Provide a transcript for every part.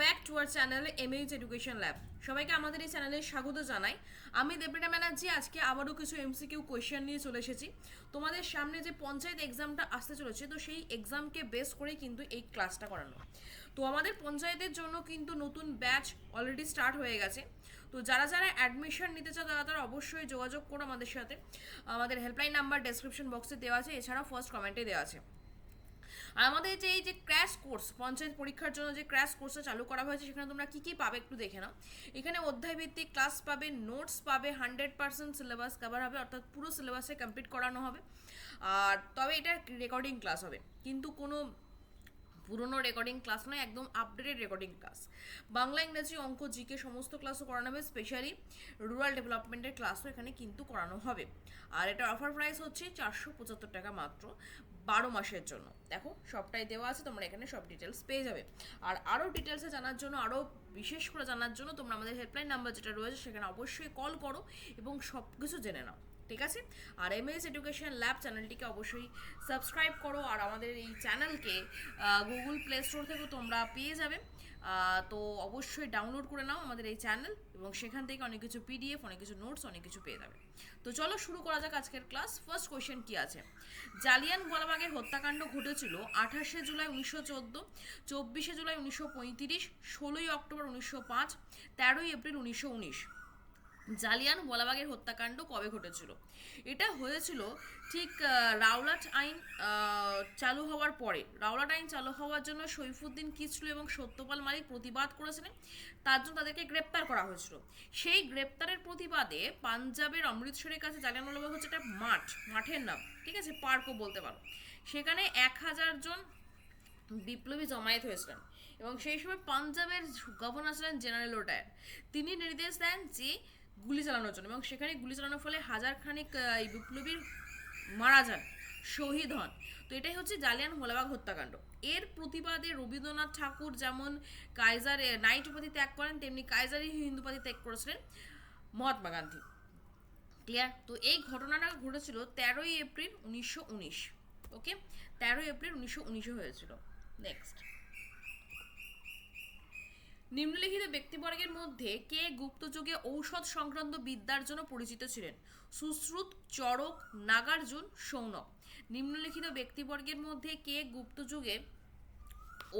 Back to our channel MH education lab. সবাইকে আমাদের এই চ্যানেলে স্বাগত জানাই। আমি দেবরিনা ব্যানার্জি, আজকে আবারও কিছু এমসিকিউ কোয়েশ্চেন নিয়ে চলে এসেছি। তোমাদের সামনে যে পঞ্চায়েত এক্সামটা আসতে চলেছে, তো সেই এক্সামকে বেস করেই কিন্তু এই ক্লাসটা করানো। তো আমাদের পঞ্চায়েতের জন্য কিন্তু নতুন ব্যাচ অলরেডি স্টার্ট হয়ে গেছে। তো যারা যারা অ্যাডমিশন নিতে চাও তারা তারা অবশ্যই যোগাযোগ করো আমাদের সাথে। আমাদের হেল্পলাইন নাম্বার ডেসক্রিপশন বক্সে দেওয়া আছে, এছাড়াও ফার্স্ট কমেন্টে দেওয়া আছে। আমাদের যে এই যে ক্র্যাশ কোর্স পঞ্চায়েত পরীক্ষার জন্য যে ক্র্যাশ কোর্সটা চালু করা হয়েছে, সেখানে তোমরা কী কী পাবে একটু দেখে নাও। এখানে অধ্যায়ভিত্তিক ক্লাস পাবে নোটস পাবে হান্ড্রেড পার্সেন্ট সিলেবাস কভার হবে, অর্থাৎ পুরো সিলেবাসে কমপ্লিট করানো হবে। আর তবে এটা রেকর্ডিং ক্লাস হবে। কিন্তু কোনো পুরনো রেকর্ডিং ক্লাস নয়, একদম আপডেটেড রেকর্ডিং ক্লাস বাংলা, ইংরাজি, অঙ্ক জিকে সমস্ত ক্লাসও করানো হবে স্পেশালি রুরাল ডেভেলপমেন্টের ক্লাসও এখানে কিন্তু করানো হবে। আর এটার অফার প্রাইস হচ্ছে চারশো পঁচাত্তর টাকা মাত্র বারো মাসের জন্য। দেখো, সবটাই দেওয়া আছে, তোমরা এখানে সব ডিটেলস পেয়ে যাবে। আর আরও ডিটেলসে জানার জন্য আরও বিশেষ করে জানার জন্য তোমরা আমাদের হেল্পলাইন নাম্বার যেটা রয়েছে, সেখানে অবশ্যই কল করো এবং সব কিছু জেনে নাও। ঠিক আছে? আর এমএস এডুকেশন ল্যাব চ্যানেলটিকে অবশ্যই সাবস্ক্রাইব করো আর আমাদের এই চ্যানেলকে গুগল প্লে স্টোর থেকেও তোমরা পেয়ে যাবে। তো অবশ্যই ডাউনলোড করে নাও আমাদের এই চ্যানেল এবং সেখান থেকে অনেক কিছু পিডিএফ অনেক কিছু নোটস অনেক কিছু পেয়ে যাবে। তো চলো শুরু করা যাক আজকের ক্লাস ফার্স্ট কোয়েশ্চেন কি আছে? জালিয়ান গোলাবাগের হত্যাকাণ্ড ঘটেছিল আঠাশে জুলাই উনিশশো চোদ্দ, চব্বিশে জুলাই উনিশশো পঁয়ত্রিশ, ষোলোই অক্টোবর উনিশশো পাঁচ, তেরোই এপ্রিল উনিশশো উনিশ। জালিয়ান ওয়ালাবাগের হত্যাকাণ্ড কবে ঘটেছিল? এটা হয়েছিল ঠিক রাওলাট আইন চালু হওয়ার পরে। রাওলাট আইন চালু হওয়ার জন্য সৈফুদ্দিন কিচলু এবং সত্যপাল মালিক প্রতিবাদ করেছিলেন? তার জন্য তাদেরকে গ্রেপ্তার করা হয়েছিল। সেই গ্রেপ্তারের প্রতিবাদে পাঞ্জাবের অমৃতসরের কাছে জালিয়ানওয়ালাবাগ হচ্ছে একটা মাঠ, মাঠের নাম। ঠিক আছে? পার্কও বলতে পারো। সেখানে এক হাজার জন বিপ্লবী জমায়েত হয়েছিলেন এবং সেই সময় পাঞ্জাবের গভর্নর ছিলেন জেনারেল ওটায়ার তিনি নির্দেশ দেন যে গুলি চালানোর জন্য। এবং সেখানে গুলি চালানোর ফলে হাজার খানিক এই বিপ্লবীর মারা যান, শহীদ হন। তো এটাই হচ্ছে জালিয়ান হোলাবাগ হত্যাকাণ্ড। এর প্রতিবাদে রবীন্দ্রনাথ ঠাকুর যেমন কাইজার নাইট উপাধি ত্যাগ করেন, তেমনি কাইজারি হিন্দু উপাধি ত্যাগ করেছিলেন মহাত্মা গান্ধী। ক্লিয়ার তো এই ঘটনাটা ঘটেছিল তেরোই এপ্রিল উনিশশো উনিশ। ওকে তেরোই এপ্রিল উনিশশো উনিশে হয়েছিল। নেক্সট নিম্নলিখিত ব্যক্তিবর্গের মধ্যে কে গুপ্তযুগে ঔষধ সংক্রান্ত বিদ্যার জন্য পরিচিত ছিলেন? সুশ্রুত চরক নাগার্জুন, সৌনক। নিম্নলিখিত ব্যক্তিবর্গের মধ্যে কে গুপ্তযুগে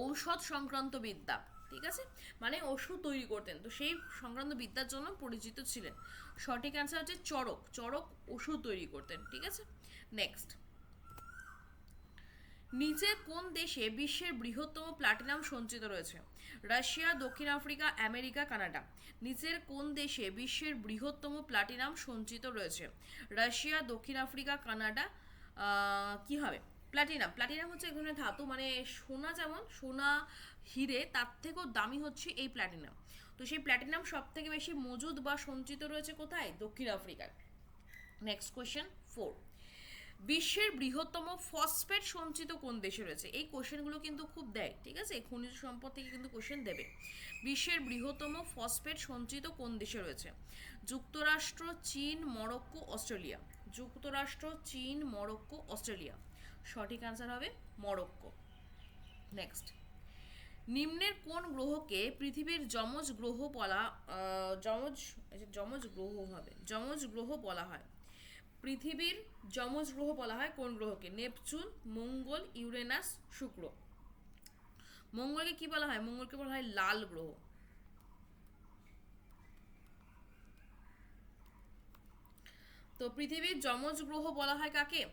ঔষধ সংক্রান্ত বিদ্যা, ঠিক আছে? মানে ওষুধ তৈরি করতেন। তো সেই সংক্রান্ত বিদ্যার জন্য পরিচিত ছিলেন। সঠিক অ্যান্সার হচ্ছে চরক চরক ওষুধ তৈরি করতেন, ঠিক আছে? নেক্সট নিচে কোন দেশে বিশ্বের বৃহত্তম প্লাটিনাম সঞ্চিত রয়েছে? রাশিয়া, দক্ষিণ আফ্রিকা, আমেরিকা, কানাডা। নিচের কোন দেশে বিশ্বের বৃহত্তম প্লাটিনাম সঞ্চিত রয়েছে? রাশিয়া, দক্ষিণ আফ্রিকা, কানাডা কি হবে? প্লাটিনাম। প্লাটিনাম হচ্ছে ধরনের ধাতু মানে সোনা যেমন, সোনা হিরে, তার থেকেও দামি হচ্ছে এই প্লাটিনাম। তো সেই প্লাটিনাম সব থেকে বেশি মজুদ বা সঞ্চিত রয়েছে কোথায়? দক্ষিণ আফ্রিকায়। নেক্সট কোয়েশ্চেন ফোর বিশ্বের বৃহত্তম ফসফেট সঞ্চিত কোন দেশে রয়েছে? এই কোশ্চেনগুলো কিন্তু খুব দেয়, ঠিক আছে? খনিজ সম্পদ থেকে কিন্তু কোশ্চেন দেবে। বিশ্বের বৃহত্তম ফসফেট সঞ্চিত কোন দেশে রয়েছে? যুক্তরাষ্ট্র, চীন, মরক্কো, অস্ট্রেলিয়া। যুক্তরাষ্ট্র, চীন, মরক্কো, অস্ট্রেলিয়া। সঠিক আনসার হবে মরক্কো। নেক্সট নিম্নের কোন গ্রহকে পৃথিবীর যমজ গ্রহ বলা যমজ যমজ গ্রহ হবে, যমজ গ্রহ বলা হয়? পৃথিবীর যমজ গ্রহ বলা হয় কোন গ্রহকে? নেপচুন, মঙ্গল, ইউরেনাস, শুক্র। মঙ্গলকে কি বলা হয়? মঙ্গলকে বলা হয় লাল গ্রহ। তো পৃথিবীর যমজ গ্রহ বলা হয় কাকে?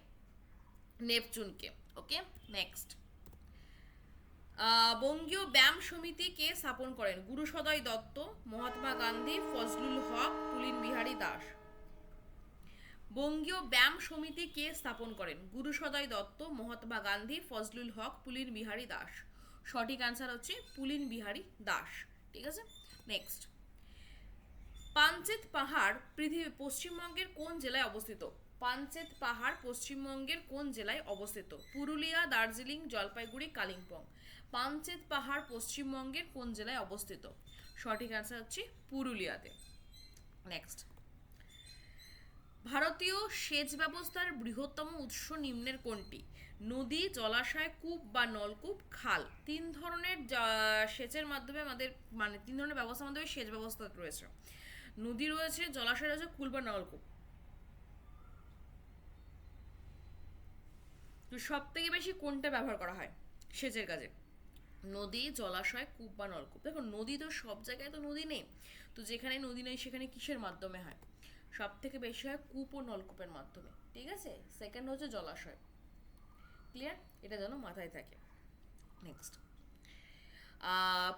নেপচুনকে। Okay, next. বঙ্গীয় ব্যায়াম সমিতি কে স্থাপন করেন? গুরুসদয় দত্ত, মহাত্মা গান্ধী, ফজলুল হক পুলিন বিহারী দাস। বঙ্গীয় ব্যায়াম সমিতি কে স্থাপন করেন? গুরুসদয় দত্ত, মহাত্মা গান্ধী, ফজলুল হক, পুলিন বিহারী দাস। সঠিক অ্যান্সার হচ্ছে পুলিন বিহারী দাস। ঠিক আছে? নেক্সট পাঞ্চেত পাহাড় পৃথিবী, পশ্চিমবঙ্গের কোন জেলায় অবস্থিত? পাঞ্চেত পাহাড় পশ্চিমবঙ্গের কোন জেলায় অবস্থিত? পুরুলিয়া, দার্জিলিং, জলপাইগুড়ি, কালিম্পং। পাঞ্চেত পাহাড় পশ্চিমবঙ্গের কোন জেলায় অবস্থিত? সঠিক অ্যান্সার হচ্ছে পুরুলিয়াতে। নেক্সট ভারতীয় সেচ ব্যবস্থার বৃহত্তম উৎস নিম্নের কোনটি? নদী, জলাশয়, কূপ বা নলকূপ, খাল। তিন ধরনের সেচের মাধ্যমে আমাদের মানে তিন ধরনের ব্যবস্থার মাধ্যমে সেচ ব্যবস্থা রয়েছে। নদী রয়েছে, জলাশয় রয়েছে কূপ বা নলকূপ। তো সব থেকে বেশি কোনটা ব্যবহার করা হয় সেচের কাজে? নদী, জলাশয়, কূপ বা নলকূপ। দেখো, নদী তো সব জায়গায় তো নদী নেই। তো যেখানে নদী নেই, সেখানে কিসের মাধ্যমে হয়? সব থেকে বেশি হয় কূপ ও নলকূপের মাধ্যমে, ঠিক আছে? সেকেন্ড হচ্ছে জলাশয়। ক্লিয়ার এটা যেন মাথায় থাকে। নেক্সট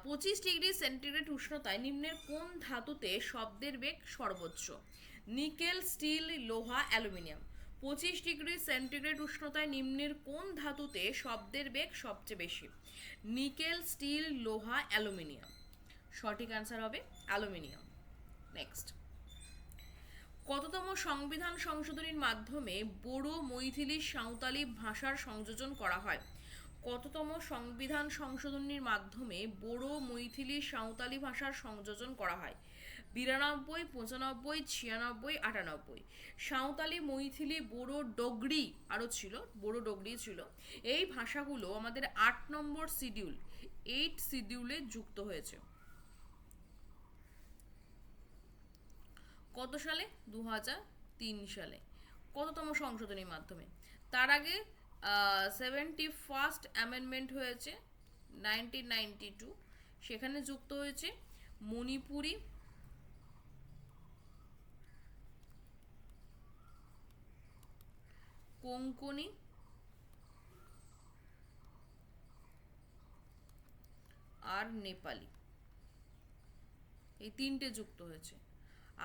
পঁচিশ ডিগ্রি সেন্টিগ্রেড উষ্ণতায় নিম্নের কোন ধাতুতে শব্দের বেগ সর্বোচ্চ? নিকেল, স্টিল, লোহা, অ্যালুমিনিয়াম। পঁচিশ ডিগ্রি সেন্টিগ্রেড উষ্ণতায় নিম্নের কোন ধাতুতে শব্দের বেগ সবচেয়ে বেশি? নিকেল, স্টিল, লোহা, অ্যালুমিনিয়াম। সঠিক অ্যান্সার হবে অ্যালুমিনিয়াম। নেক্সট কততম সংবিধান সংশোধনীর মাধ্যমে বড়ো মৈথিলি সাঁওতালি ভাষার সংযোজন করা হয়? কততম সংবিধান সংশোধনীর মাধ্যমে বড়ো মৈথিলি সাঁওতালি ভাষার সংযোজন করা হয়? বিরানব্বই, পঁচানব্বই, ছিয়ানব্বই, আটানব্বই। সাঁওতালি মৈথিলি বড়ো ডগরি আরও ছিল, বড়ো ডগরি ছিল। এই ভাষাগুলো আমাদের আট নম্বর শিডিউল, এইট শিডিউলে যুক্ত হয়েছে। কত সালে? দু সালে। কততম সংশোধনীর মাধ্যমে। তার আগে সেভেন্টি ফার্স্ট অ্যামেন্ডমেন্ট হয়েছে নাইনটিন নাইনটি টু সেখানে যুক্ত হয়েছে মণিপুরি কোঙ্কনি আর নেপালি। এই তিনটে যুক্ত হয়েছে।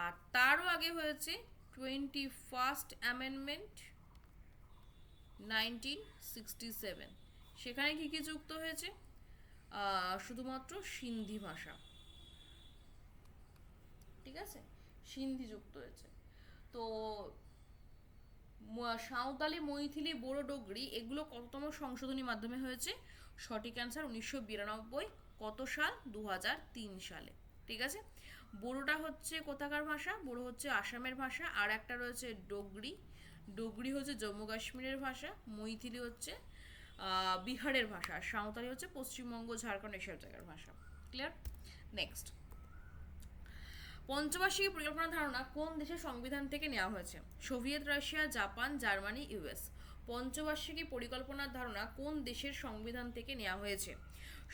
আর তারও আগে হয়েছে twenty first amendment nineteen sixty seven সেখানে কী কী যুক্ত হয়েছে? শুধুমাত্র সিন্ধি ভাষা। ঠিক আছে? সিন্ধি যুক্ত হয়েছে। তো সাঁওতালি, মৈথিলি বোরো ডোগরি এগুলো কততম সংশোধনীর মাধ্যমে হয়েছে? সঠিক অ্যান্সার উনিশশো বিরানব্বই, কত সাল? দু সালে। ঠিক আছে? বোরোটা হচ্ছে কোথাকার ভাষা? বোরো হচ্ছে আসামের ভাষা। আর একটা রয়েছে ডোগরি। ডোগরি হচ্ছে জম্মু কাশ্মীরের ভাষা। মৈথিলি হচ্ছে বিহারের ভাষা। আর সাঁওতালি হচ্ছে পশ্চিমবঙ্গ, ঝাড়খণ্ড এসব জায়গার ভাষা। ক্লিয়ার নেক্সট পঞ্চবার্ষিকী পরিকল্পনা ধারণা কোন দেশের সংবিধান থেকে নেওয়া হয়েছে? Soviet Russia, Japan, Germany US পঞ্চবার্ষিকী পরিকল্পনার ধারণা কোন দেশের সংবিধান থেকে নেওয়া হয়েছে?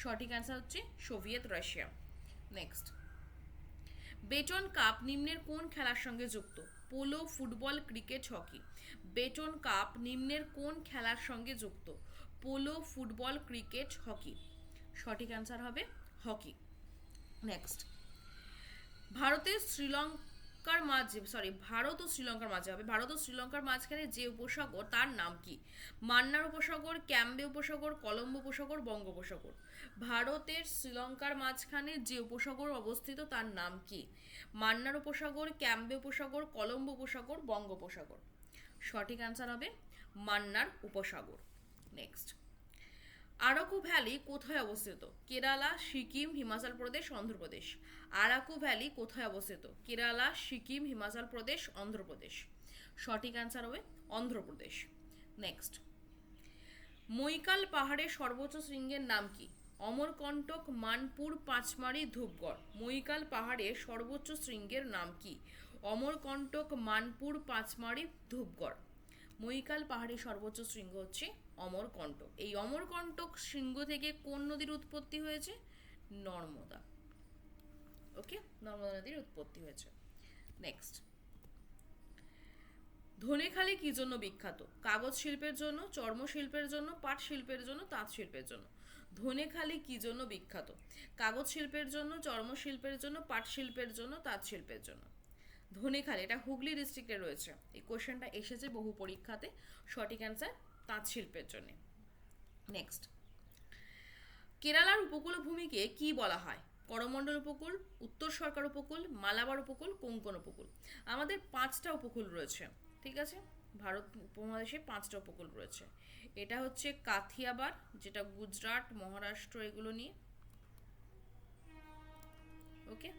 সঠিক অ্যান্সার হচ্ছে Soviet Russia. Next Beighton cup নিম্নের কোন খেলার সঙ্গে যুক্ত? Polo, football, cricket, hockey. Beighton cup নিম্নের কোন খেলার সঙ্গে যুক্ত? Polo, football, cricket, hockey. সঠিক অ্যান্সার হবে হকি। নেক্সট ভারতের শ্রীলঙ্কার মাঝে সরি ভারত ও শ্রীলঙ্কার মাঝে হবে। ভারত ও শ্রীলঙ্কার মাঝখানে যে উপসাগর, তার নাম কি? মান্নার উপসাগর, ক্যাম্বে উপসাগর, কলম্বো উপসাগর, বঙ্গোপসাগর। ভারতের শ্রীলঙ্কার মাঝখানে যে উপসাগর অবস্থিত, তার নাম কি? মান্নার উপসাগর, ক্যাম্বে উপসাগর, কলম্বো উপসাগর, বঙ্গোপসাগর। সঠিক অ্যান্সার হবে মান্নার উপসাগর। নেক্সট আরাকু ভ্যালি কোথায় অবস্থিত? কেরালা, সিকিম, হিমাচল প্রদেশ অন্ধ্রপ্রদেশ আরাকু ভ্যালি কোথায় অবস্থিত? কেরালা, সিকিম, হিমাচল প্রদেশ অন্ধ্রপ্রদেশ সঠিক অ্যান্সার হবে অন্ধ্রপ্রদেশ নেক্সট মৈকাল পাহাড়ের সর্বোচ্চ শৃঙ্গের নাম কি? অমরকণ্টক মানপুর, পাঁচমারি, ধূপগড়। মৈকাল পাহাড়ের সর্বোচ্চ শৃঙ্গের নাম কি? অমরকণ্টক মানপুর, পাঁচমারি, ধূপগড়। মৈকাল পাহাড়ের সর্বোচ্চ শৃঙ্গ হচ্ছে অমরকণ্টক এই অমরকণ্টক শৃঙ্গ থেকে কোন নদীর উৎপত্তি হয়েছে? নর্মদা। ওকে নর্মদা নদীর উৎপত্তি হয়েছে। নেক্সট ধনেখালি কি জন্য বিখ্যাত? কাগজ শিল্পের জন্য, চর্ম শিল্পের জন্য, পাট শিল্পের জন্য, তাঁত শিল্পের জন্য। ধনেখালি কি জন্য বিখ্যাত? কাগজ শিল্পের জন্য, চর্ম শিল্পের জন্য, পাট শিল্পের জন্য, তাঁত শিল্পের জন্য। ধনেখালি, এটা হুগলি ডিস্ট্রিক্টে রয়েছে। এই কোশ্চেনটা এসেছে বহু পরীক্ষাতে। সঠিক অ্যান্সার তাঁত শিল্পের জন্য। নেক্সট কেরালার উপকূল ভূমিকে কি বলা হয়? করমণ্ডল উপকূল উত্তর সরকার উপকূল মালাবার উপকূল কোঙ্কণ উপকূল। আমাদের পাঁচটা উপকূল রয়েছে ঠিক আছে? ভারত উপমহাদেশে পাঁচটা উপকূল রয়েছে। এটা হচ্ছে কাথিয়াবার যেটা গুজরাট মহারাষ্ট্র এগুলো নিয়ে। ওকে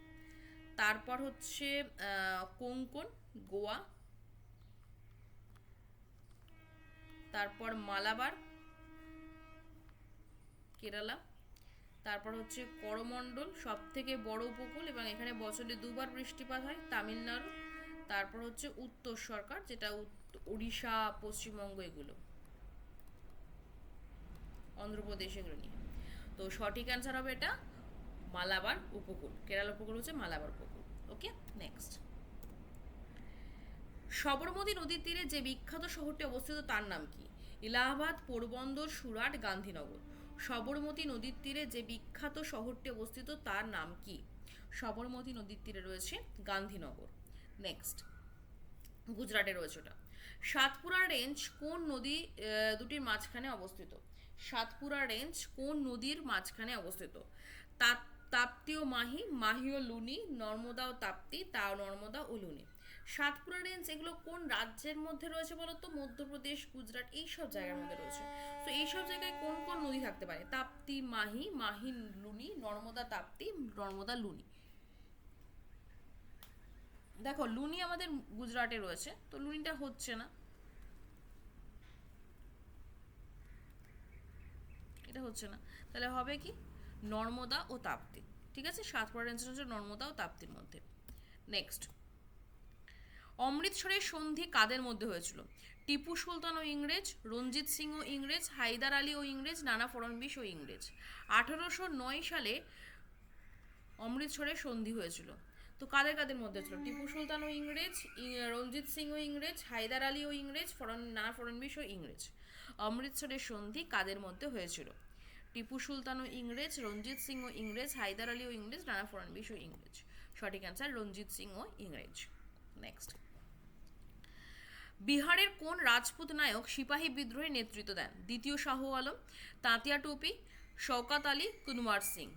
তারপর হচ্ছে আহ, কোঙ্কণ গোয়া তারপর মালাবার, কেরালা, তারপর হচ্ছে করমণ্ডল সব থেকে বড় উপকূল এবং এখানে বছরে দুবার বৃষ্টিপাত হয়, তামিলনাড়ু, তারপর হচ্ছে উত্তর সরকার, যেটা উড়িষ্যা পশ্চিমবঙ্গ এগুলো। অন্ধ্রপ্রদেশ এগুলো নিয়ে। তো সঠিক অ্যান্সার হবে এটা মালাবার উপকূল। কেরালা উপকূল হচ্ছে মালাবার উপকূল। ওকে নেক্সট সবরমতী নদীর তীরে যে বিখ্যাত শহরটি অবস্থিত তার নাম কি? এলাহাবাদ, পোরবন্দর, সুরাট, গান্ধীনগর। সবরমতী নদীর তীরে যে বিখ্যাত শহরটি অবস্থিত তার নাম কি? সবরমতী নদীর তীরে রয়েছে গান্ধীনগর। নেক্সট গুজরাটে রয়েছে ওটা। সাতপুরা রেঞ্জ কোন নদী দুটির মাঝখানে অবস্থিত? সাতপুরা রেঞ্জ কোন নদীর মাঝখানে অবস্থিত? তাপ তাপ্তি ও মাহি মাহি ও লুনি, নর্মদা ও তাপ্তি, তা নর্মদা ও লুনি। সাতপুরা রেঞ্জ, এগুলো কোন রাজ্যের মধ্যে রয়েছে বলতো? মধ্যপ্রদেশ, গুজরাট, এইসব জায়গার মধ্যে রয়েছে। তো এইসব জায়গায় কোন কোন নদী থাকতে পারে? তাপ্তি, মাহি মাহি লুনি, নর্মদা তাপ্তি, নর্মদা লুনি। দেখো, লুনি আমাদের গুজরাটে রয়েছে, তো লুনিটা হচ্ছে না। এটা হচ্ছে না। তাহলে হবে কি? নর্মদা ও তাপ্তি। ঠিক আছে? সাতপুরা রেঞ্জ হচ্ছে নর্মদা ও তাপ্তির মধ্যে। নেক্সট অমৃতসরের সন্ধি কাদের মধ্যে হয়েছিল? টিপু সুলতান ও ইংরেজ, রঞ্জিত সিং ও ইংরেজ, হায়দার আলী ও ইংরেজ, নানা ফড়নবিশ ও ইংরেজ। আঠারোশো নয় সালে অমৃতসরের সন্ধি হয়েছিল। তো কাদের কাদের মধ্যে ছিল টিপু সুলতান ও ইংরেজ রঞ্জিত সিং ও ইংরেজ, হায়দার আলী ও ইংরেজ ফরন নানা ফড়নবিশ ও ইংরেজ। অমৃতসরের সন্ধি কাদের মধ্যে হয়েছিল? টিপু সুলতান ও ইংরেজ, রঞ্জিত সিং ও ইংরেজ, হায়দার আলী ও ইংরেজ, নানা ফড়নবিশ ও ইংরেজ। সঠিক অ্যান্সার রঞ্জিত সিং ও ইংরেজ। নেক্সট বিহারের কোন রাজপুত নায়ক সিপাহী বিদ্রোহে নেতৃত্ব দেন? দ্বিতীয় শাহ আলম, তাঁতিয়া টুপি, শওকাত আলী, কুনওয়ার সিং।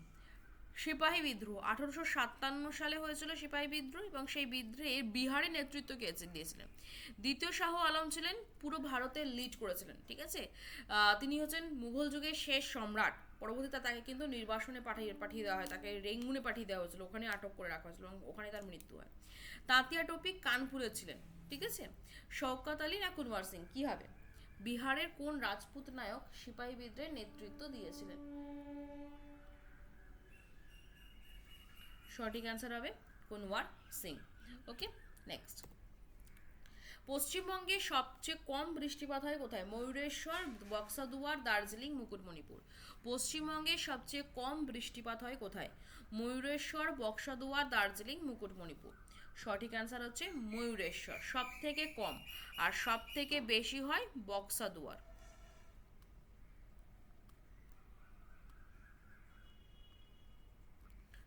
সিপাহী বিদ্রোহ, আঠারোশো সাতান্ন সালে হয়েছিল সিপাহী বিদ্রোহ এবং সেই বিদ্রোহে বিহারের নেতৃত্ব কে দিয়েছিলেন? দ্বিতীয় শাহ আলম ছিলেন, পুরো ভারতের লিড করেছিলেন, ঠিক আছে? তিনি হচ্ছেন মুঘল যুগের শেষ সম্রাট। পরবর্তীতে তাকে কিন্তু নির্বাসনে পাঠিয়ে পাঠিয়ে দেওয়া হয়, তাকে রেঙ্গুনে পাঠিয়ে দেওয়া হয়েছিল। ওখানে আটক করে রাখা হয়েছিল এবং ওখানে তার মৃত্যু হয়। তাঁতিয়া টপি কানপুরে ছিলেন। ঠিক আছে? শওকত আলী না কুনওয়ার সিং? কি হবে? বিহারের কোন রাজপুত নায়ক সিপাহী বিদ্রোহের নেতৃত্ব দিয়েছিলেন? সঠিক অ্যান্সার হবে কুনওয়ার সিং। ওকে নেক্সট পশ্চিমবঙ্গে সবচেয়ে কম বৃষ্টিপাত হয় কোথায়? ময়ূরেশ্বর, বক্সাদুয়ার, দার্জিলিং, মুকুটমণিপুর। পশ্চিমবঙ্গে সবচেয়ে কম বৃষ্টিপাত হয় কোথায়? ময়ূরেশ্বর, বক্সাদুয়ার, দার্জিলিং, মুকুটমণিপুর। সঠিক অ্যান্সার হচ্ছে ময়ূরেশ্বর সব থেকে কম। আর সব থেকে বেশি হয় বক্সাদুয়ার।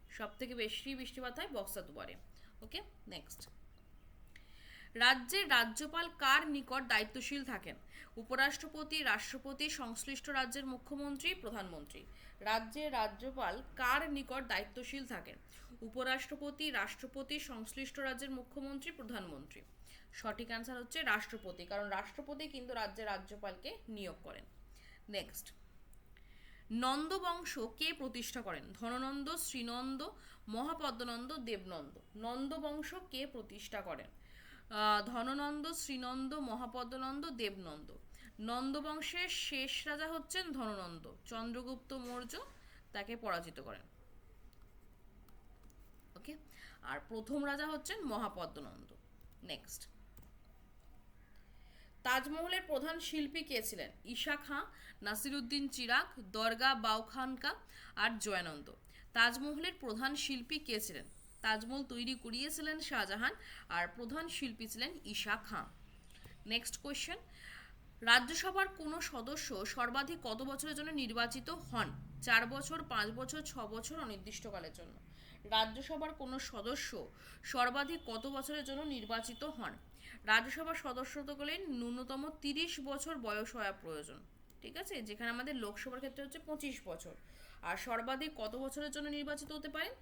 সব থেকে বেশি বৃষ্টিপাত হয় বক্সাদুয়ারে। ওকে নেক্সট রাজ্যের রাজ্যপাল কার নিকট দায়িত্বশীল থাকেন? উপরাষ্ট্রপতি, রাষ্ট্রপতি, সংশ্লিষ্ট রাজ্যের মুখ্যমন্ত্রী, প্রধানমন্ত্রী। রাজ্যের রাজ্যপাল কার নিকট দায়িত্বশীল থাকেন? উপরাষ্ট্রপতি, রাষ্ট্রপতি, সংশ্লিষ্ট রাজ্যের মুখ্যমন্ত্রী, প্রধানমন্ত্রী। সঠিক অ্যান্সার হচ্ছে রাষ্ট্রপতি, কারণ রাষ্ট্রপতি কিন্তু রাজ্যের রাজ্যপালকে নিয়োগ করেন। নেক্সট নন্দবংশ কে প্রতিষ্ঠা করেন? ধননন্দ, শ্রীনন্দ, মহাপদ্মনন্দ, দেবনন্দ। নন্দবংশ কে প্রতিষ্ঠা করেন? ধননন্দ, শ্রীনন্দ, মহাপদ্মনন্দ, দেবনন্দ। নন্দবংশের শেষ রাজা হচ্ছেন ধননন্দ। চন্দ্রগুপ্ত মৌর্য তাকে পরাজিত করেন। আর প্রথম রাজা হচ্ছেন মহাপদ্মনন্দ। নেক্সট তাজমহলের প্রধান শিল্পী কে ছিলেন? ঈশা খাঁ, নাসিরুদ্দিন চিরাগ, দরগা বাউখানকা আর জয়ানন্দ। তাজমহলের প্রধান শিল্পী কে ছিলেন? তাজমহল তৈরি করিয়েছিলেন শাহজাহান আর প্রধান শিল্পী ছিলেন ঈশা খাঁ। নেক্সট কোয়েশ্চেন রাজ্যসভার কোনো সদস্য সর্বাধিক কত বছরের জন্য নির্বাচিত হন? চার বছর, পাঁচ বছর, ছ বছর অনির্দিষ্টকালের জন্য। রাজ্যসভার কোনো সদস্য সর্বাধিক কত বছরের জন্য নির্বাচিত হন? রাজ্যসভার সদস্যত্বকালীন ন্যূনতম তিরিশ বছর বয়স হওয়া প্রয়োজন, ঠিক আছে? যেখানে আমাদের লোকসভার ক্ষেত্রে হচ্ছে পঁচিশ বছর। আর সর্বাধিক কত বছরের জন্য নির্বাচিত হতে পারেন?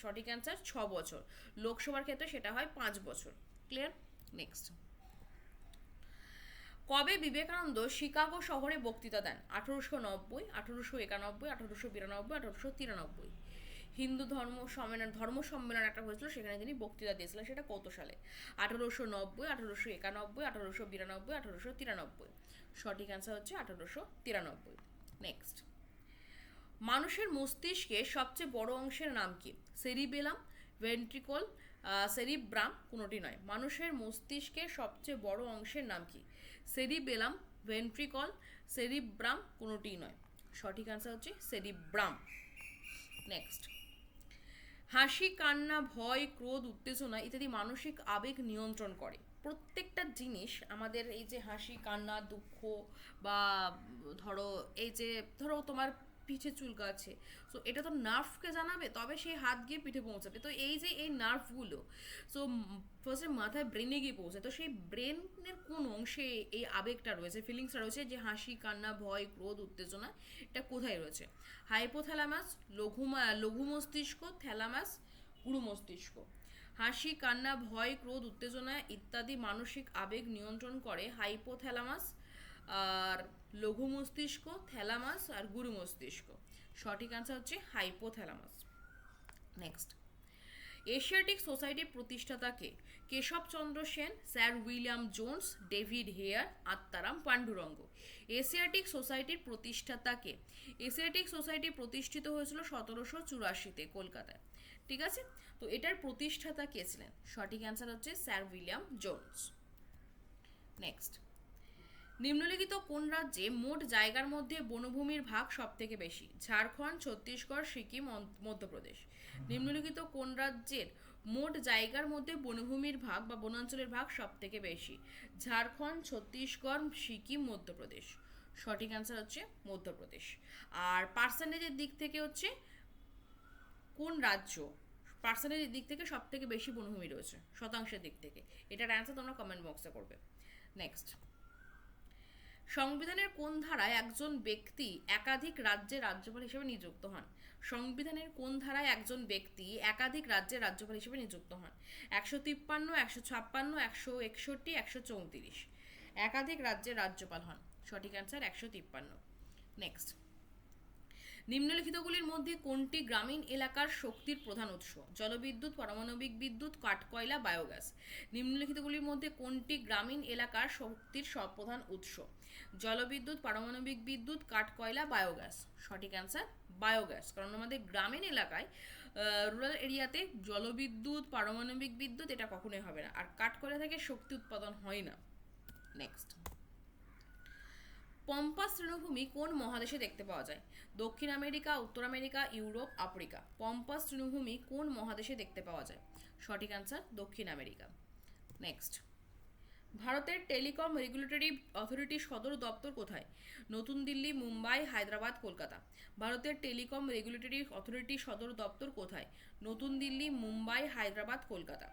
সঠিক অ্যান্সার ছ বছর। লোকসভার ক্ষেত্রে সেটা হয় পাঁচ বছর। ক্লিয়ার নেক্সট কবে বিবেকানন্দ শিকাগো শহরে বক্তৃতা দেন? আঠারোশো নব্বই, আঠারোশো একানব্বই, আঠারোশো বিরানব্বই, আঠারোশো তিরানব্বই। হিন্দু ধর্ম সম্মেলন ধর্ম সম্মেলন একটা হয়েছিল, সেখানে তিনি বক্তৃতা দিয়েছিলেন। সেটা কত সালে? আঠারোশো নব্বই, আঠারোশো একানব্বই, আঠারোশো বিরানব্বই, আঠারোশো তিরানব্বই। সঠিক অ্যান্সার হচ্ছে আঠারোশো তিরানব্বই। নেক্সট মানুষের মস্তিষ্কে সবচেয়ে বড় অংশের নাম কি? সেরিবেলাম, ভেন্ট্রিকল সেরিব্রাম, কোনোটি নয়। মানুষের মস্তিষ্কের সবচেয়ে বড় অংশের নাম কি? সেরিবেলাম, ভেন্ট্রিকল, সেরিব্রাম কোনোটি নয়। সঠিক আনসার হচ্ছে সেরিব্রাম। নেক্সট হাসি, কান্না, ভয়, ক্রোধ, উত্তেজনা ইত্যাদি মানসিক আবেগ নিয়ন্ত্রণ করে। প্রত্যেকটা জিনিস আমাদের এই যে হাসি, কান্না, দুঃখ বা ধরো এই যে, ধরো তোমার পিঠে চুলকাচ্ছে সো এটা তো নার্ভকে জানাবে, তবে সেই হাত গিয়ে পিঠে পৌঁছাবে। তো এই যে এই নার্ভগুলো সো ফার্স্টে মাথায় ব্রেনে গিয়ে পৌঁছায়। তো সেই ব্রেনের কোন অংশে এই আবেগটা রয়েছে ফিলিংসটা রয়েছে যে হাসি, কান্না, ভয়, ক্রোধ, উত্তেজনা, এটা কোথায় রয়েছে? হাইপোথ্যালামাস লঘু মা- লঘু মস্তিষ্ক থ্যালামাস গুরু মস্তিষ্ক। হাসি, কান্না, ভয়, ক্রোধ, উত্তেজনা ইত্যাদি মানসিক আবেগ নিয়ন্ত্রণ করে। হাইপোথ্যালামাস আর লঘু মস্তিষ্ক, থ্যালামাস আর গুরু মস্তিষ্ক। সঠিক আনসার হচ্ছে হাইপোথ্যালামাস নেক্সট এশিয়াটিক সোসাইটির প্রতিষ্ঠাতাকে Keshabchandra Sen, sir William Jones, David Hare, Atmaram Pandurang. Asiatic সোসাইটির প্রতিষ্ঠাতাকে এশিয়াটিক সোসাইটি প্রতিষ্ঠিত হয়েছিল সতেরোশো চুরাশিতে কলকাতায়। ঠিক আছে? তো এটার প্রতিষ্ঠাতা কে ছিলেন? সঠিক অ্যান্সার হচ্ছে স্যার উইলিয়াম জোন্স। নেক্সট নিম্নলিখিত কোন রাজ্যে মোট জায়গার মধ্যে বনভূমির ভাগ সব থেকে বেশি? ঝাড়খণ্ড, ছত্তিশগড়, সিকিম মধ্যপ্রদেশ। নিম্নলিখিত কোন রাজ্যের মোট জায়গার মধ্যে বনভূমির ভাগ বা বনাঞ্চলের ভাগ সব থেকে বেশি? ঝাড়খণ্ড, ছত্তিশগড়, সিকিম, মধ্যপ্রদেশ। সঠিক অ্যান্সার হচ্ছে মধ্যপ্রদেশ। আর পার্সেন্টেজের দিক থেকে হচ্ছে কোন রাজ্য? পার্সেন্টেজের দিক থেকে সব থেকে বেশি বনভূমি রয়েছে, শতাংশের দিক থেকে। এটার অ্যান্সার তোমরা কমেন্ট বক্সে করবে। নেক্সট সংবিধানের কোন ধারায় একজন ব্যক্তি একাধিক রাজ্যের রাজ্যপাল হিসেবে নিযুক্ত হন? সংবিধানের কোন ধারায় একজন ব্যক্তি একাধিক রাজ্যের রাজ্যপাল হিসেবে নিযুক্ত হন? একশো তিপ্পান্ন, একশো ছাপ্পান্ন, একশো একষট্টি, একশো চৌত্রিশ। একাধিক রাজ্যে রাজ্যপাল হন। সঠিক অ্যান্সার একশো তিপ্পান্ন। নেক্সট নিম্নলিখিতগুলির মধ্যে কোনটি গ্রামীণ এলাকার শক্তির প্রধান উৎস? জলবিদ্যুৎ, পারমাণবিক বিদ্যুৎ, কাঠকয়লা, বায়োগ্যাস। নিম্নলিখিতগুলির মধ্যে কোনটি গ্রামীণ এলাকার শক্তির প্রধান উৎস? জলবিদ্যুৎ, পারমাণবিক বিদ্যুৎ, কাঠকয়লা, বায়োগ্যাস। সঠিক অ্যান্সার, বায়োগ্যাস। কারণ আমাদের গ্রামীণ এলাকায় রুরাল এরিয়াতে জলবিদ্যুৎ, পারমাণবিক বিদ্যুৎ এটা কখনোই হবে না। আর কাঠকয়লা থেকে শক্তি উৎপাদন হয় না। নেক্সট পম্পাস তৃণভূমি কোন মহাদেশে দেখতে পাওয়া যায়? দক্ষিণ আমেরিকা, উত্তর আমেরিকা, ইউরোপ, আফ্রিকা। পম্পাস তৃণভূমি কোন মহাদেশে দেখতে পাওয়া যায়? সঠিক অ্যান্সার দক্ষিণ আমেরিকা। নেক্সট ভারতের টেলিকম রেগুলেটরি অথরিটি সদর দপ্তর কোথায়? নতুন দিল্লি, মুম্বাই, হায়দ্রাবাদ, কলকাতা। ভারতের টেলিকম রেগুলেটরি অথরিটি সদর দপ্তর কোথায়? নতুন Delhi, Mumbai, Hyderabad, Kolkata.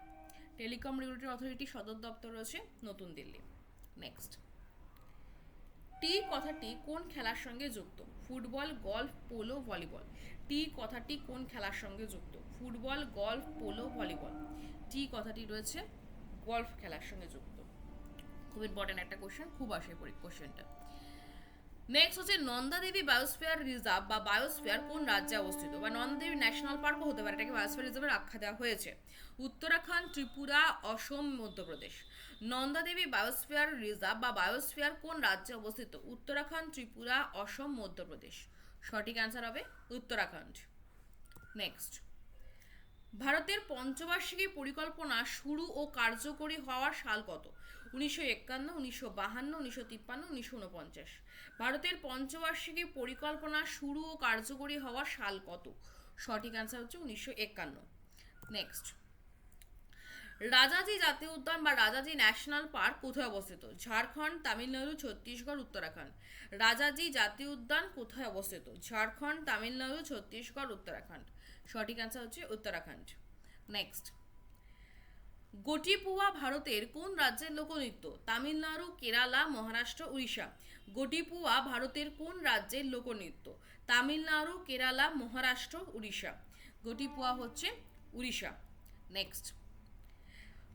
Telecom regulatory authority সদর দপ্তর রয়েছে নতুন দিল্লি। নেক্সট টি কথাটি কোন খেলার সঙ্গে যুক্ত? Football, golf, polo, volleyball. টি কথাটি কোন খেলার সঙ্গে যুক্ত? Football, golf, polo, volleyball. টি কথাটি রয়েছে গলফ খেলার সঙ্গে যুক্ত। খুব ইম্পর্টেন্ট একটা কোশ্চেন খুব আসে কোশ্চেনটা নেক্সট হচ্ছে নন্দাদেবী বায়োস্ফিয়ার রিজার্ভ বা বায়োস্ফিয়ার কোন রাজ্যে অবস্থিত? বা নন্দাদেবী ন্যাশনাল পার্কও হতে পারে, এটাকে বায়োস্ফিয়ার রিজার্ভের আখ্যা দেওয়া হয়েছে। উত্তরাখণ্ড, ত্রিপুরা, অসম, মধ্যপ্রদেশ। নন্দাদেবী বায়োস্ফিয়ার রিজার্ভ বা বায়োস্ফিয়ার কোন রাজ্যে অবস্থিত? উত্তরাখণ্ড, ত্রিপুরা, অসম, মধ্যপ্রদেশ। সঠিক অ্যান্সার হবে উত্তরাখণ্ড। নেক্সট ভারতের পঞ্চবার্ষিকী পরিকল্পনা শুরু ও কার্যকরী হওয়ার সাল কত? উনিশশো একান্ন, উনিশশো বাহান্ন, উনিশশো তিপ্পান্ন, উনিশশো উনপঞ্চাশ ভারতের পঞ্চবার্ষিকী পরিকল্পনা শুরু ও কার্যকরী হওয়ার সাল কত? সঠিক অ্যান্সার হচ্ছে উনিশশো একান্ন। নেক্সট রাজাজি জাতীয় উদ্যান বা রাজাজি ন্যাশনাল পার্ক কোথায় অবস্থিত? ঝাড়খণ্ড, তামিলনাড়ু, ছত্তিশগড়, উত্তরাখণ্ড। রাজাজি জাতীয় উদ্যান কোথায় অবস্থিত? ঝাড়খণ্ড, তামিলনাড়ু, ছত্তিশগড়, উত্তরাখণ্ড। সঠিক অ্যান্সার হচ্ছে উত্তরাখণ্ড। নেক্সট গোটিপুয়া ভারতের কোন রাজ্যের লোকনৃত্য? তামিলনাড়ু, কেরালা, মহারাষ্ট্র, উড়িষ্যা। গোটিপুয়া ভারতের কোন রাজ্যের লোকনৃত্য? তামিলনাড়ু, কেরালা, মহারাষ্ট্র, উড়িষ্যা। গোটিপুয়া হচ্ছে উড়িষ্যা। নেক্সট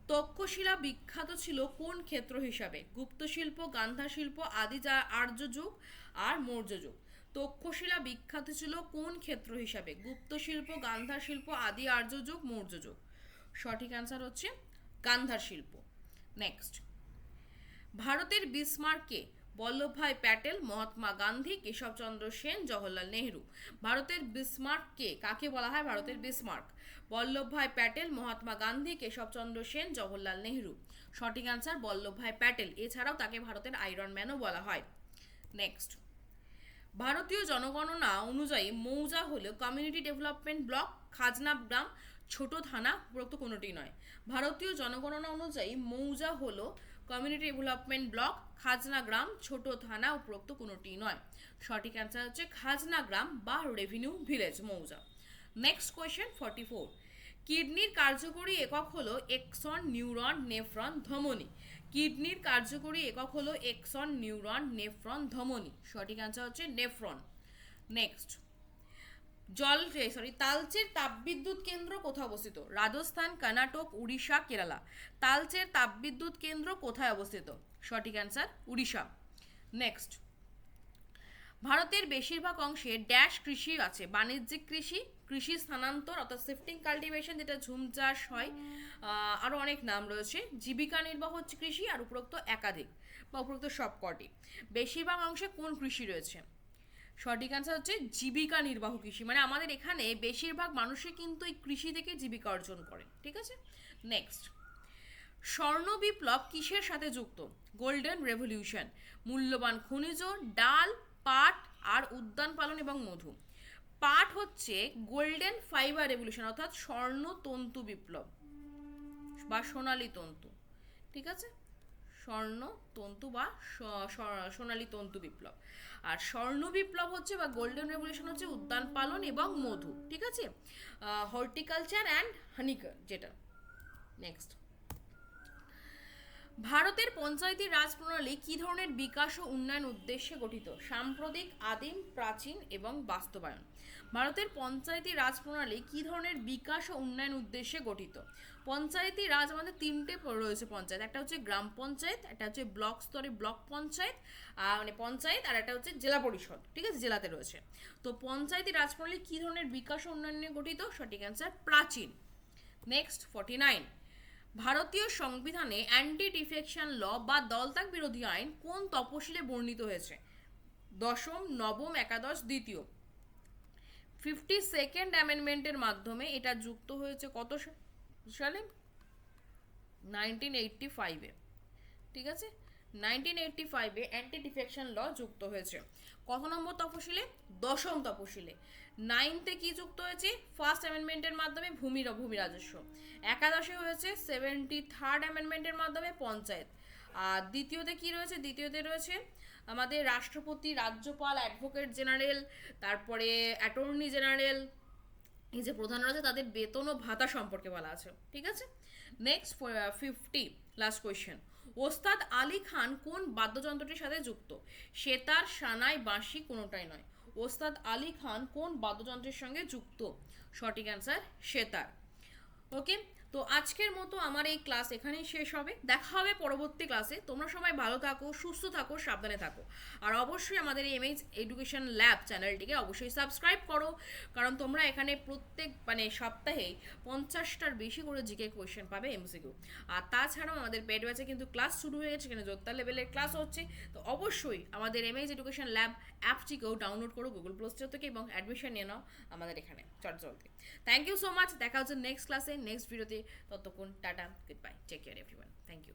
তক্ষশিলা বিখ্যাত ছিল কোন ক্ষেত্র হিসাবে? গুপ্ত শিল্প গান্ধা শিল্প আদি যা আর্য যুগ আর মৌর্য যুগ তক্ষশিলা বিখ্যাত ছিল কোন ক্ষেত্র হিসাবে? গুপ্ত শিল্প, গান্ধার শিল্প, আদি আর্য যুগ, মৌর্য যুগ। সঠিক অ্যান্সার হচ্ছে গান্ধার শিল্প। নেক্সট ভারতের বিসমার্কে বল্লভভাই প্যাটেল, মহাত্মা গান্ধী, কেশবচন্দ্র সেন, জওহরলাল নেহরু। ভারতের বিসমার্ক কে কাকে বলা হয়? ভারতের বিসমার্ক। বল্লভভাই প্যাটেল, মহাত্মা গান্ধী, কেশবচন্দ্র সেন, জওহরলাল নেহরু। সঠিক অ্যান্সার বল্লভভাই প্যাটেল। এছাড়াও তাকে ভারতের আয়রন ম্যানও বলা হয়। নেক্সট ভারতীয় জনগণনা অনুযায়ী মৌজা হলো কমিউনিটি ডেভেলপমেন্ট ব্লক খাজনা গ্রাম, ছোট থানা, উপরোক্ত কোনোটি নয়। ভারতীয় জনগণনা অনুযায়ী মৌজা হলো কমিউনিটি ডেভেলপমেন্ট ব্লক খাজনা গ্রাম, ছোট থানা, উপরোক্ত কোনোটি নয়। সঠিক অ্যান্সার হচ্ছে খাজনা গ্রাম বা রেভিনিউ ভিলেজ মৌজা। নেক্সট কোয়েশ্চেন ফর্টি ফোর কিডনির কার্যকরী একক হলো এক্সন, নিউরন, নেফ্রন, ধমনী। কিডনির কার্যকরী একক হলো এক্সন, নিউরন, নেফ্রন, ধমনী। সঠিক অ্যান্সার হচ্ছে নেফ্রন। নেক্সট জল সরি তালচের তাপবিদ্যুৎ কেন্দ্র কোথায় অবস্থিত? রাজস্থান, কর্ণাটক, উড়িষ্যা, কেরালা। তালচের তাপবিদ্যুৎ কেন্দ্র কোথায় অবস্থিত? সঠিক অ্যান্সার উড়িষ্যা। নেক্সট ভারতের বেশিরভাগ অংশে ড্যাশ কৃষি আছে। বাণিজ্যিক কৃষি কৃষি স্থানান্তর অর্থাৎ শিফটিং, কাল্টিভেশন যেটা ঝুম চাষ হয় আরও অনেক নাম রয়েছে। জীবিকা নির্বাহ হচ্ছে কৃষি আর উপরোক্ত একাধিক বা উপরোক্ত সবকটি। বেশিরভাগ অংশে কোন কৃষি রয়েছে? সঠিক অ্যান্সার হচ্ছে জীবিকা নির্বাহ কৃষি। মানে আমাদের এখানে বেশিরভাগ মানুষই কিন্তু এই কৃষি থেকে জীবিকা অর্জন করে। ঠিক আছে? নেক্সট স্বর্ণ বিপ্লব কিসের সাথে যুক্ত? গোল্ডেন রেভলিউশন মূল্যবান খনিজ, ডাল পাট আর উদ্যান পালন এবং মধু। পাট হচ্ছে গোল্ডেন ফাইবার রেভলিউশন, অর্থাৎ স্বর্ণ তন্তু বিপ্লব বা সোনালী তন্তু, ঠিক আছে? স্বর্ণ তন্তু বা সোনালী তন্তু বিপ্লব। আর স্বর্ণ বিপ্লব হচ্ছে বা গোল্ডেন রেভলিউশন হচ্ছে উদ্যান পালন এবং মধু, ঠিক আছে? হর্টিকালচার অ্যান্ড হানিকার যেটা। নেক্সট ভারতের পঞ্চায়েতি রাজ প্রণালী কী ধরনের বিকাশ ও উন্নয়ন উদ্দেশ্যে গঠিত? সাম্প্রতিক আদিম, প্রাচীন এবং বাস্তবায়ন। ভারতের পঞ্চায়েতি রাজ প্রণালী কী ধরনের বিকাশ ও উন্নয়ন উদ্দেশ্যে গঠিত? পঞ্চায়েতি রাজ আমাদের তিনটে রয়েছে পঞ্চায়েত। একটা হচ্ছে গ্রাম পঞ্চায়েত, একটা হচ্ছে ব্লক স্তরে ব্লক পঞ্চায়েত মানে পঞ্চায়েত, আর একটা হচ্ছে জেলা পরিষদ। ঠিক আছে? জেলাতে রয়েছে। তো পঞ্চায়েতি রাজ প্রণালী কী ধরনের বিকাশ ও উন্নয়ন নিয়ে গঠিত? সঠিক অ্যান্সার প্রাচীন। নেক্সট ফর্টি নাইন ভারতীয় সংবিধানে অ্যান্টি ডিফেকশন ল বা দলত্যাগ বিরোধী আইন কোন তপশিলে বর্ণিত হয়েছে? দশম, নবম, একাদশ, দ্বিতীয়। ফিফটি সেকেন্ড অ্যামেন্ডমেন্টের মাধ্যমে এটা যুক্ত হয়েছে কত সালে? নাইনটিন এইটটি ফাইভে ঠিক আছে? নাইনটিন এইটটি ফাইভে অ্যান্টি ডিফেকশন ল যুক্ত হয়েছে। কত নম্বর তপশিলে? দশম তপশিলে। নাইনতে কি যুক্ত হয়েছে? ফার্স্ট অ্যামেন্ডমেন্টের মাধ্যমে ভূমি ভূমি রাজস্ব। একাদশে হয়েছে সেভেন্টি থার্ড অ্যামেন্ডমেন্টের মাধ্যমে পঞ্চায়েত। আর দ্বিতীয়তে কি রয়েছে? দ্বিতীয়তে রয়েছে আমাদের রাষ্ট্রপতি, রাজ্যপাল অ্যাডভোকেট জেনারেল তারপরে অ্যাটর্নি জেনারেল এই যে প্রধান রয়েছে, তাদের বেতন ও ভাতা সম্পর্কে বলা আছে। ঠিক আছে? নেক্সট ফিফটি লাস্ট কোয়েশ্চেন ওস্তাদ আলী খান কোন বাদ্যযন্ত্রটির সাথে যুক্ত? সেতার, সানাই, বাঁশি কোনোটাই নয়। ওস্তাদ আলী খান কোন বাদ্যযন্ত্রের সঙ্গে যুক্ত? সঠিক অ্যান্সার সেতার। ওকে তো আজকের মতো আমার এই ক্লাস এখানেই শেষ হবে। দেখা হবে পরবর্তী ক্লাসে। তোমরা সবাই ভালো থাকো, সুস্থ থাকো, সাবধানে থাকো। আর অবশ্যই আমাদের এই এমএইচ এডুকেশন ল্যাব চ্যানেলটিকে অবশ্যই সাবস্ক্রাইব করো। কারণ তোমরা এখানে প্রত্যেক মানে সপ্তাহে পঞ্চাশটার বেশি করে জিকে কোয়েশ্চেন পাবে এমসিকিউ আর তাছাড়াও আমাদের পেড ব্যাচে কিন্তু ক্লাস শুরু হয়ে গেছে, এখানে যোদ্ধা লেভেলের ক্লাস হচ্ছে। তো অবশ্যই আমাদের এমএইচ এডুকেশন ল্যাব অ্যাপটিকেও ডাউনলোড করো গুগল প্লে স্টোর থেকে এবং অ্যাডমিশন নিয়ে নাও আমাদের এখানে। চটজলদি থ্যাংক ইউ সো মাচ দেখা হচ্ছে নেক্সট ক্লাসে নেক্সট ভিডিওতে ততক্ষণ tata good bye take care everyone thank you